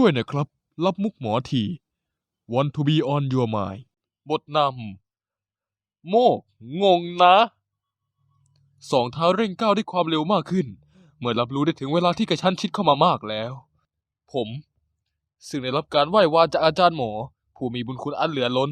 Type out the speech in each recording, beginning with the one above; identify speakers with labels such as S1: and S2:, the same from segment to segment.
S1: ช่วยนะครับ รับมุกหมอที Want to be on your mind บทนำ โมก งงนะ สองเท้าเร่งก้าวด้วยความเร็วมากขึ้น เมื่อรับรู้ได้ถึงเวลาที่กระชั้นชิดเข้ามามากแล้ว ผม ซึ่งได้รับการไหว้วานจากอาจารย์หมอ ผู้มีบุญคุณอันเหลือล้น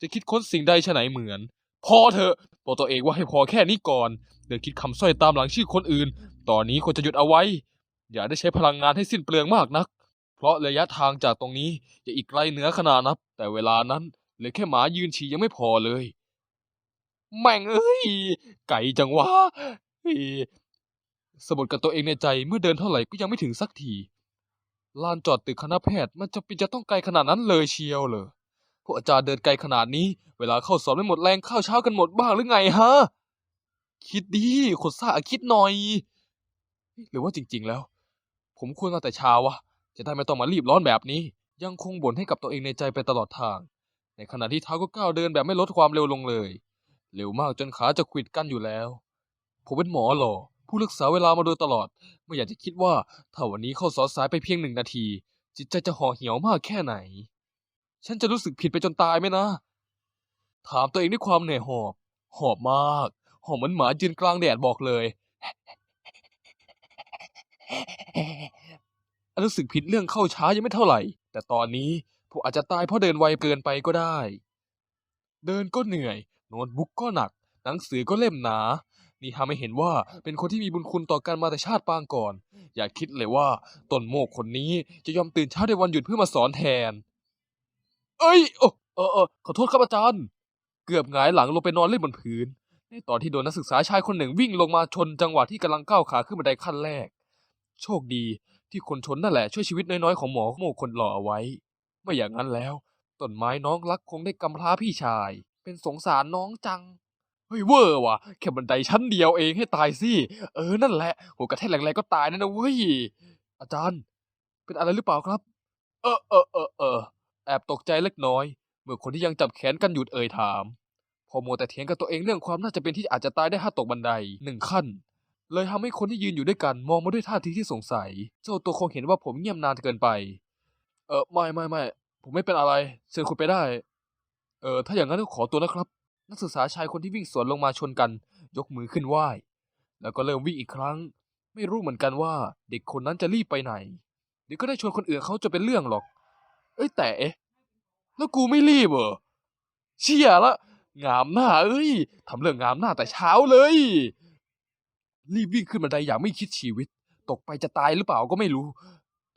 S1: จะคิดค้นสิ่งใดฉะไหนเหมือน พอเถอะบอกตัวเองว่าให้พอแค่นี้ก่อนเดินคิดคำสร้อยตามหลังชื่อคนอื่น ตอนนี้ควรจะหยุดเอาไว้ อย่าได้ใช้พลังงานให้สิ้นเปลืองมากนัก เพราะระยะทางจากตรงนี้จะอีกไกลเหนือขนาดนับ แต่เวลานั้นเหลือแค่หมายืนฉี่ยังไม่พอเลย แม่งเอ้ย ไก่จังวะเฮ้ยสะบัดกับตัวเองในใจเมื่อเดินเท่าไหร่ก็ยังไม่ถึงสักทีลานจอดตึกคณะแพทย์มันจะเป็นจะต้องไกลขนาดนั้นเลยเชียวเหรอพวกอาจารย์เดินไกลขนาดนี้ เวลาเข้าสอบไม่หมดแรงเข้าเช้ากันหมดบ้างหรือไงฮะ คิดดีคนซ่าคิดหน่อย หรือว่าจริง ๆ แล้ว ผมควรมาแต่เช้าวะ จะได้ไม่ต้องมารีบร้อนแบบนี้ ยังคงบ่นให้กับตัวเองในใจไปตลอดทาง ในขณะที่เท้าก็ก้าวเดินแบบไม่ลดความเร็วลงเลย เร็วมากจนขาจะขวิดกันอยู่แล้ว ผมเป็นหมอหล่อผู้รักษาเวลามาโดยตลอด ไม่อยากจะคิดว่าถ้าวันนี้เข้าสอนสายไปเพียงหนึ่งนาที จิตใจจะห่อเหี่ยวมากแค่ไหน ฉันจะรู้สึกผิดไปจนตายไหมนะ ถามตัวเองด้วยความเหนื่อยหอบ หอบมาก หอบเหมือนหมายืนกลางแดดบอกเลย รู้สึกผิดเรื่องเข้าช้ายังไม่เท่าไหร่ แต่ตอนนี้ผมอาจจะตายเพราะเดินไวเกินไปก็ได้ เดินก็เหนื่อย โน้ตบุ๊กก็หนัก หนังสือก็เล่มหนา นี่ทำให้เห็นว่าเป็นคนที่มีบุญคุณต่อกันมาแต่ชาติปางก่อน อย่าคิดเลยว่าต้นโมกคนนี้จะยอมตื่นเช้าในวันหยุดเพื่อมาสอนแทน เอ้ยโอ้เออเออขอโทษครับอาจารย์ เกือบหงายหลังลงไปนอนเล่นบนพื้น ในตอนที่โดนนักศึกษาชายคนหนึ่งวิ่งลงมาชนจังหวะที่กำลังก้าวขาขึ้นบันไดขั้นแรก โชคดี ที่คนชนนั่นแหละช่วยชีวิตน้อยๆของหมอโมกคนหล่อเอาไว้ ไม่อย่างนั้นแล้วต้นไม้น้องรักคงได้กำพร้าพี่ชาย เป็นสงสารน้องจังเฮ้ยเวอร์ว่ะแค่บันไดชั้นเดียวเองให้ตายสิเออนั่นแหละหัวกระแทกแรงๆก็ตายนะนนะเว้ยอาจารย์ เป็นอะไรหรือเปล่าครับ เออเออเออเออแอบตกใจเล็กน้อย เมื่อคนที่ยังจับแขนกันหยุดเอ่ยถาม พอโมแต่เถียงกับตัวเองเรื่องความน่าจะเป็นที่อาจจะตายได้ถ้าตกบันไดหนึ่งขั้น เลยทำให้คนที่ยืนอยู่ด้วยกันมองมาด้วยท่าทีที่สงสัย เจ้าตัวคงเห็นว่าผมเงียบนานเกินไป เออไม่ไม่ไม่ผมไม่เป็นอะไรเชิญคุณไปได้ เออถ้าอย่างนั้นก็ขอตัวนะครับ นักศึกษาชายคนที่วิ่งสวนลงมาชนกัน ยกมือขึ้นไหว้ แล้วก็เริ่มวิ่งอีกครั้ง ไม่รู้เหมือนกันว่าเด็กคนนั้นจะรีบไปไหน เดี๋ยวก็ได้ชวนคนอื่นเขาจะเป็นเรื่องหรอก เอ้ยแต่เอ๊ะแล้วกูไม่รีบเหรอเชี่ยละงามหน้าเอ้ยทำเรื่องงามหน้าแต่เช้าเลย รีบวิ่งขึ้นบันไดอย่างไม่คิดชีวิต ตกไปจะตายหรือเปล่าก็ไม่รู้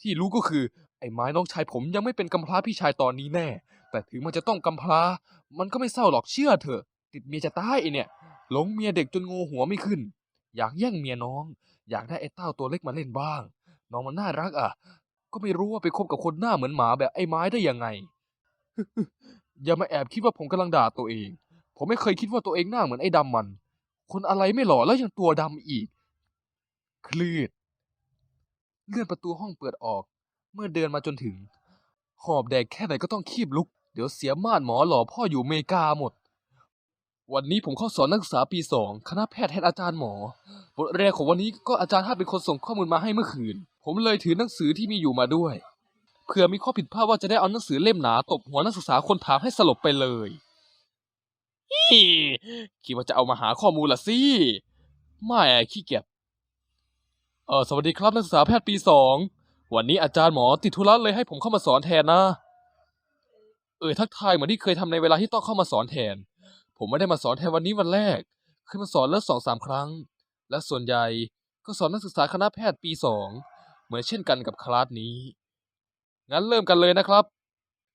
S1: ที่รู้ก็คือ ไอ้ไม้น้องชายผมยังไม่เป็นกำพร้าพี่ชายตอนนี้แน่ แต่ถึงมันจะต้องกำพร้า มันก็ไม่เศร้าหรอกเชื่อเถอะ ติดเมียจะตายไอเนี่ยหลงเมียเด็กจนงูหัวไม่ขึ้น อยากแย่งเมียน้อง อยากได้ไอ้เต้าตัวเล็กมาเล่นบ้าง น้องมันน่ารักอะ ก็ไม่รู้ว่าไปคบกับคนหน้าเหมือนหมาแบบไอ้ไม้ได้ยังไง อย่ามาแอบคิดว่าผมกำลังด่าตัวเอง ผมไม่เคยคิดว่าตัวเองหน้าเหมือนไอ้ดำมัน คนอะไรไม่หล่อแล้วยังตัวดำอีก คลืด เลื่อนประตูห้องเปิดออก เมื่อเดินมาจนถึง หอบแดกแค่ไหนก็ต้องคีบลุก เดี๋ยวเสียม่านหมอหล่อพ่ออยู่เมกาหมด วันนี้ผมเข้าสอนนักศึกษาปีสองคณะแพทย์แทนอาจารย์หมอ บทแรกของวันนี้ก็อาจารย์ท่านเป็นคนส่งข้อมูลมาให้เมื่อคืน ผมเลยถือหนังสือที่มีอยู่มาด้วย เผื่อมีข้อผิดพลาดว่าจะได้เอาหนังสือเล่มหนาตบหัวนักศึกษาคนถามให้สลบไปเลย ฮี่คิดว่าจะเอามาหาข้อมูลละสิไม่ขี้เกียจเออสวัสดีครับนักศึกษาแพทย์ปีสองวันนี้อาจารย์หมอติดธุระเลยให้ผมเข้ามาสอนแทนนะ เออทักทายเหมือนที่เคยทำในเวลาที่ต้องเข้ามาสอนแทน ผมไม่ได้มาสอนแทนวันนี้วันแรกเคยมาสอนแล้วสองสามครั้ง และส่วนใหญ่ก็สอนนักศึกษาคณะแพทย์ปีสองเหมือนเช่นกันกับคลาสนี้ งั้นเริ่มกันเลยนะครับ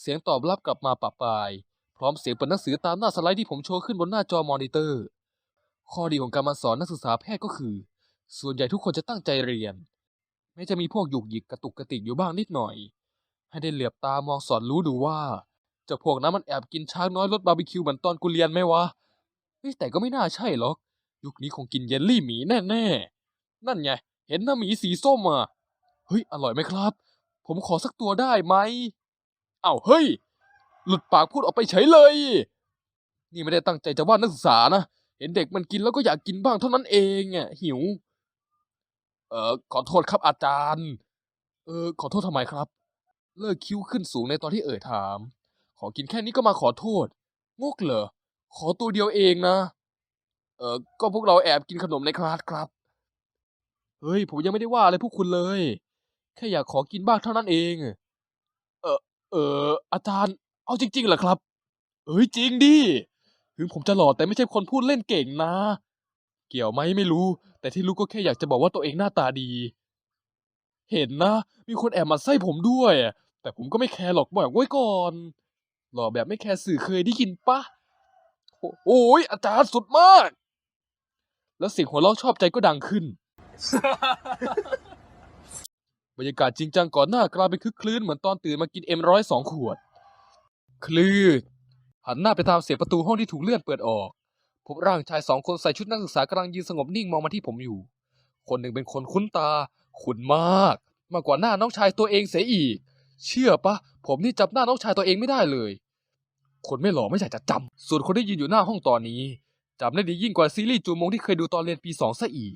S1: เสียงตอบรับกลับมาปะปลาย พร้อมเสียงเปิดหนังสือตามหน้าสไลด์ที่ผมโชว์ขึ้นบนหน้าจอมอนิเตอร์ ข้อดีของการมาสอนนักศึกษาแพทย์ก็คือ ส่วนใหญ่ทุกคนจะตั้งใจเรียน แม้จะมีพวกหยุกหยิกกระตุกกระติกอยู่บ้างนิดหน่อย ให้ได้เหลือบตามองสอดรู้ดูว่าเจ้าพวกนั้นมันแอบกินช้างน้อยรสบาร์บีคิวเหมือนตอนกูเรียนไหมวะแต่ก็ไม่น่าใช่หรอก ยุคนี้คงกินเยลลี่หมีแน่ๆ นั่นไง เห็นหน้าหมีสีส้มอะ เฮ้ย อร่อยไหมครับ ผมขอสักตัวได้ไหมอ้าวเฮ้ย หลุดปากพูดออกไปเฉยเลย นี่ไม่ได้ตั้งใจจะว่านักศึกษานะ เห็นเด็กมันกินแล้วก็อยากกินบ้างเท่านั้นเองอะหิว เออขอโทษครับอาจารย์ เออ ขอโทษทำไมครับ เลิกคิ้วขึ้นสูงในตอนที่เอ่ยถาม ขอกินแค่นี้ก็มาขอโทษงกเหรอ ขอตัวเดียวเองนะ เออก็พวกเราแอบกินขนมในคลาสครับ เฮ้ย ผมยังไม่ได้ว่าอะไรพวกคุณเลย แค่อยากขอกินบ้างเท่านั้นเอง เออเอออาจารย์ เอาจริงๆเหรอครับ เอ้ยจริงดิ ถึงผมจะหล่อแต่ไม่ใช่คนพูดเล่นเก่งนะ เกี่ยวไหมไม่รู้ แต่ที่รู้ก็แค่อยากจะบอกว่าตัวเองหน้าตาดี เห็นนะ มีคนแอบมาไส้ผมด้วย แต่ผมก็ไม่แคร์หรอกบอกไว้ก่อน หล่อแบบไม่แคร์สื่อเคยได้ยินปะโอ้โอ้ยอาจารย์สุดมาก แล้วเสียงหัวเราะชอบใจก็ดังขึ้น บรรยากาศจริงจังก่อนหน้ากลายเป็นคึกคลื้นเหมือนตอนตื่นมากินเอ็มร้อยสองขวด คลืดหันหน้าไปตามเสียงประตูห้องที่ถูกเลื่อนเปิดออก พบร่างชายสองคนใส่ชุดนักศึกษากำลังยืนสงบนิ่งมองมาที่ผมอยู่ คนหนึ่งเป็นคนคุ้นตา คุ้นมาก มากกว่าหน้าน้องชายตัวเองเสียอีก เชื่อปะ ผมนี่จำหน้าน้องชายตัวเองไม่ได้เลย คนไม่หล่อไม่อยากจะจำส่วนคนที่ยืนอยู่หน้าห้องตอนนี้จำได้ดียิ่งกว่าซีรีส์จูมงที่เคยดูตอนเรียนปีสองซะอีก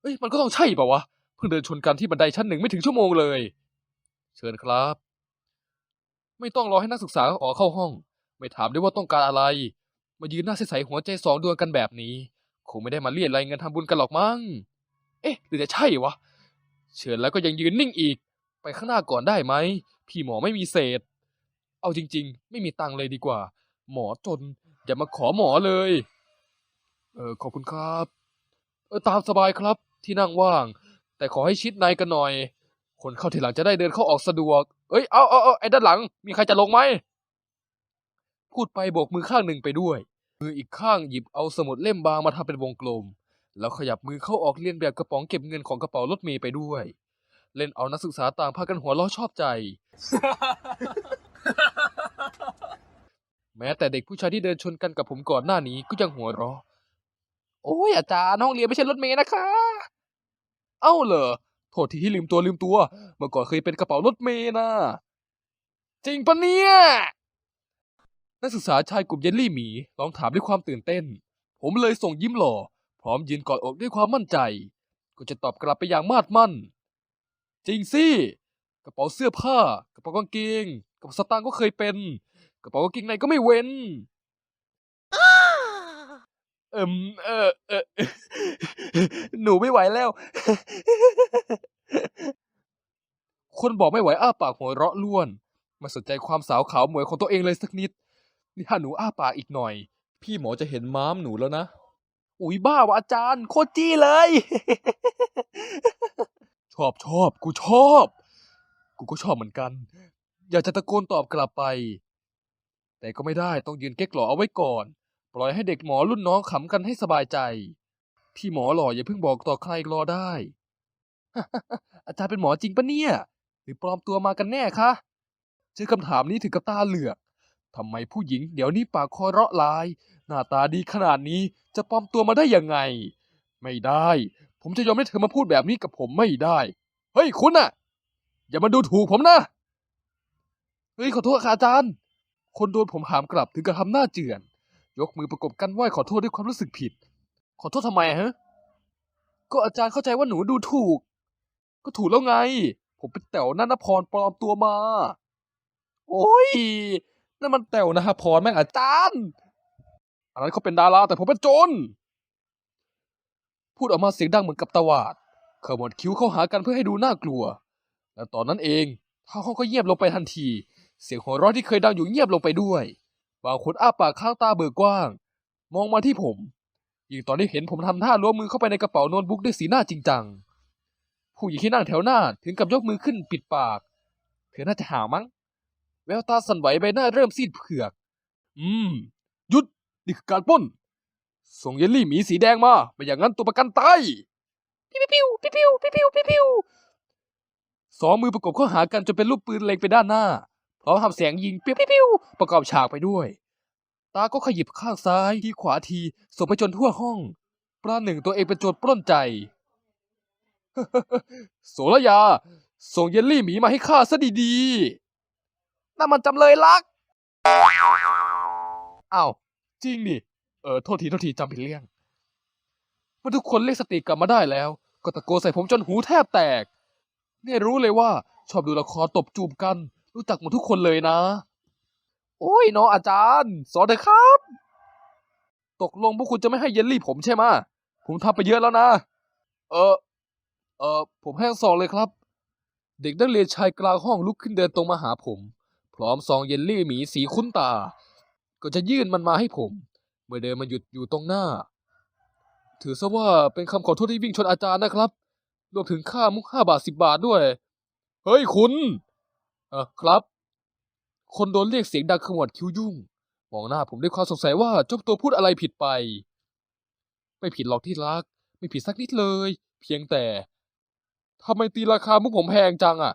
S1: เอ้ยมันก็ต้องใช่ปะวะ เพิ่งเดินชนกันที่บันไดชั้นหนึ่งไม่ถึงชั่วโมงเลย เชิญครับ ไม่ต้องรอให้นักศึกษาออกเข้าห้อง ไม่ถามด้วยว่าต้องการอะไร มายืนหน้าใสๆหัวใจสองดวงกันแบบนี้ คงไม่ได้มาเรียรายเงินทำบุญกันหรอกมั้ง เอ๊ะหรือจะใช่วะ เชิญแล้วก็ยังยืนนิ่งอีก ไปข้างหน้าก่อนได้ไหม พี่หมอไม่มีเศษ เอาจริง ๆ ไม่มีตังค์เลยดีกว่า หมอจน อย่ามาขอหมอเลย เออขอบคุณครับ เออตามสบายครับที่นั่งว่าง แต่ขอให้ชิดในกันหน่อย คนเข้าทีหลังจะได้เดินเข้าออกสะดวก เอ้ย เอาเอาเอาไอ้ด้านหลัง มีใครจะลงไหม พูดไปโบกมือข้างหนึ่งไปด้วย มืออีกข้างหยิบเอาสมุดเล่มบางมาทำเป็นวงกลม แล้วขยับมือเข้าออกเลียนแบบกระป๋องเก็บเงินของกระเป๋ารถเมย์ไปด้วย เล่นเอานักศึกษาต่างพากันหัวเราะชอบใจ แม้แต่เด็กผู้ชายที่เดินชนกันกับผมก่อนหน้านี้ก็ยังหัวเราะ โอ้ยอาจารย์ห้องเรียนไม่ใช่รถเมย์นะคะ เอ้าเหรอ โทษทีที่ลืมตัวลืมตัว เมื่อก่อนเคยเป็นกระเป๋ารถเมย์นะจริงปะเนี่ย นักศึกษาชายกลุ่มเยลลี่หมีลองถามด้วยความตื่นเต้น ผมเลยส่งยิ้มหล่อ พร้อมยืนกอดอกด้วยความมั่นใจ ก็จะตอบกลับไปอย่างมาดมั่น จริงสิ กระเป๋าเสื้อผ้า กระเป๋ากางเกง กระเป๋าสตางค์ก็เคยเป็น กระเป๋ากางเกงในก็ไม่เว้น เอิมเออเออหนูไม่ไหวแล้ว คนบอกไม่ไหวอ้าปากหัวเราะล้วน ไม่สนใจความสาวขาวหมวยของตัวเองเลยสักนิด นี่ถ้าหนูอ้าปากอีกหน่อย พี่หมอจะเห็นม้ามหนูแล้วนะ อุ๊ยบ้าวะอาจารย์ โคตรจี้เลย ชอบชอบกูชอบ กูก็ชอบเหมือนกัน อยากจะตะโกนตอบกลับไป แต่ก็ไม่ได้ต้องยืนเก๊กหล่อเอาไว้ก่อน ปล่อยให้เด็กหมอรุ่นน้องขำกันให้สบายใจ พี่หมอหล่ออย่าเพิ่งบอกต่อใครรอได้ อาจารย์เป็นหมอจริงปะเนี่ย หรือปลอมตัวมากันแน่คะเจอคำถามนี้ถึงกับตาเหลือกทำไมผู้หญิงเดี๋ยวนี้ปากคอเราะลาย หน้าตาดีขนาดนี้จะปลอมตัวมาได้ยังไง ไม่ได้ ผมจะยอมให้เธอมาพูดแบบนี้กับผมไม่ได้ เฮ้ยคุณน่ะ อย่ามาดูถูกผมนะ เฮ้ยขอโทษค่ะอาจารย์ คนโดนผมหามกลับถึงกับทำหน้าเจือน ยกมือประกบกันไหว้ขอโทษด้วยความรู้สึกผิด ขอโทษทำไมฮะ ก็อาจารย์เข้าใจว่าหนูดูถูก ก็ถูกแล้วไง ผมเป็นแต๋วนันพรปลอมตัวมา โอ้ยนั่นมันแต๋วนะฮะพรแม่งอาจารย์อันนั้นเขาเป็นดาราแต่ผมเป็นโจรพูดออกมาเสียงดังเหมือนกับตวาดขมวดคิ้วเข้าหากันเพื่อให้ดูน่ากลัว และตอนนั้นเองท้างห้องก็เงียบลงไปทันที เสียงหัวเราะที่เคยดังอยู่เงียบลงไปด้วย บางคนอ้าปากข้างตาเบิกกว้าง มองมาที่ผมยิ่งตอนที่เห็นผมทำท่าล้วงมือเข้าไปในกระเป๋าโน้ตบุ๊กด้วยสีหน้าจริงจัง ผู้หญิงที่นั่งแถวหน้าถึงกับยกมือขึ้นปิดปาก เธอน่าจะหาวมั้ง แววตาสั่นไหวใบหน้าเริ่มซีดเผือก อืม หยุด นี่คือการปล้น ส่งเยลลี่หมีสีแดงมา ไม่อย่างนั้นตัวประกันตาย ปิ้วปิ้วปิ้วปิ้วปิ้วปิ้วปิ้วสองมือประกบเข้าหากันจนเป็นรูปปืนเล็งไปด้านหน้า พร้อมทำเสียงยิงปิ้วปิ้วปิ้วประกอบฉากไปด้วย ตาก็ขยิบข้างซ้ายทีขวาทีส่งไปจนทั่วห้องประหนึ่งตัวเองเป็นโจรปล้นใจโสระยา ส่งเยลลี่หมีมาให้ข้าซะดีๆนั่นมันจำเลยลักอ้าวจริงดิเออโทษทีโทษทีจำผิดเรื่องเมื่อทุกคนเรียกสติกลับมาได้แล้ว ก็ตะโกนใส่ผมจนหูแทบแตก เนี่ยรู้เลยว่าชอบดูละครตบจูบกัน รู้จักหมดทุกคนเลยนะ โอ้ยน้องอาจารย์ สอนเถอะครับ ตกลงพวกคุณจะไม่ให้เยลลี่ผมใช่ไหมผมทำไปเยอะแล้วนะ เออ เออผมให้ทั้งสองเลยครับ เด็กนักเรียนชายกลางห้องลุกขึ้นเดินตรงมาหาผม พร้อมซองเยลลี่หมีสีคุ้นตา ก็จะยื่นมันมาให้ผม เมื่อเดินมาหยุดอยู่ตรงหน้า ถือซะว่าเป็นคำขอโทษที่วิ่งชนอาจารย์นะครับ รวมถึงค่ามุกห้าบาทสิบบาทด้วย เฮ้ยคุณ เออครับ คนโดนเรียกเสียงดังขมวดคิ้วยุ่ง มองหน้าผมด้วยความสงสัยว่าเจ้าตัวพูดอะไรผิดไป ไม่ผิดหรอกที่รัก ไม่ผิดสักนิดเลย เพียงแต่ทำไมตีราคามุกผมแพงจังอะ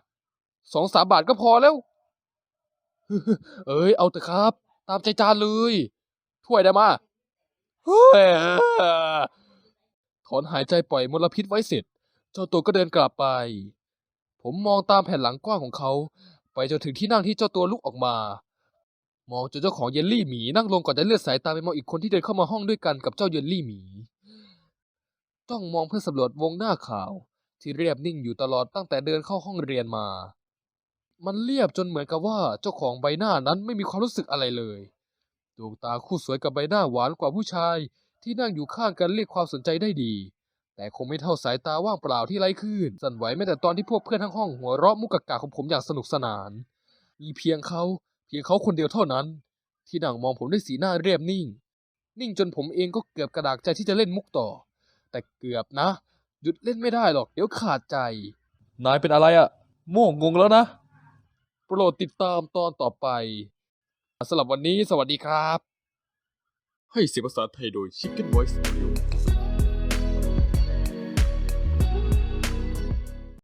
S1: สองสามบาทก็พอแล้ว เอ้ย เอาเถอะครับ ตามใจจานเลย ถ้วยได้มาเฮ้ยถอนหายใจปล่อยมลพิษไว้เสร็จ เจ้าตัวก็เดินกลับไป ผมมองตามแผ่นหลังกว้างของเขา ไปจนถึงที่นั่งที่เจ้าตัวลุกออกมา มองจนเจ้าของเยลลี่หมีนั่งลงก่อนจะเลือดสายตาไปมองอีกคนที่เดินเข้ามาห้องด้วยกันกับเจ้าเยลลี่หมี ต้องมองเพื่อสำรวจวงหน้าขาว ที่เรียบนิ่งอยู่ตลอดตั้งแต่เดินเข้าห้องเรียนมา มันเรียบจนเหมือนกับว่าเจ้าของใบหน้านั้นไม่มีความรู้สึกอะไรเลยดวงตาคู่สวยกับใบหน้าหวานกว่าผู้ชายที่นั่งอยู่ข้างกันเรียกความสนใจได้ดี แต่คงไม่เท่าสายตาว่างเปล่าที่ไร้คลื่นสั่นไหวแม้แต่ตอนที่พวกเพื่อนทั้งห้องหัวเราะมุกกะของผมอย่างสนุกสนาน มีเพียงเขาเพียงเขาคนเดียวเท่านั้น ที่นั่งมองผมด้วยสีหน้าเรียบนิ่ง นิ่งจนผมเองก็เกือบกระดากใจที่จะเล่นมุกต่อ แต่เกือบนะ หยุดเล่นไม่ได้หรอกเดี๋ยวขาดใจ นายเป็นอะไรอะโม่งงแล้วนะ โปรดติดตามตอนต่อไปสำหรับวันนี้สวัสดีครับ
S2: ให้เสียงภาษาไทยโดย Chicken Voice Studio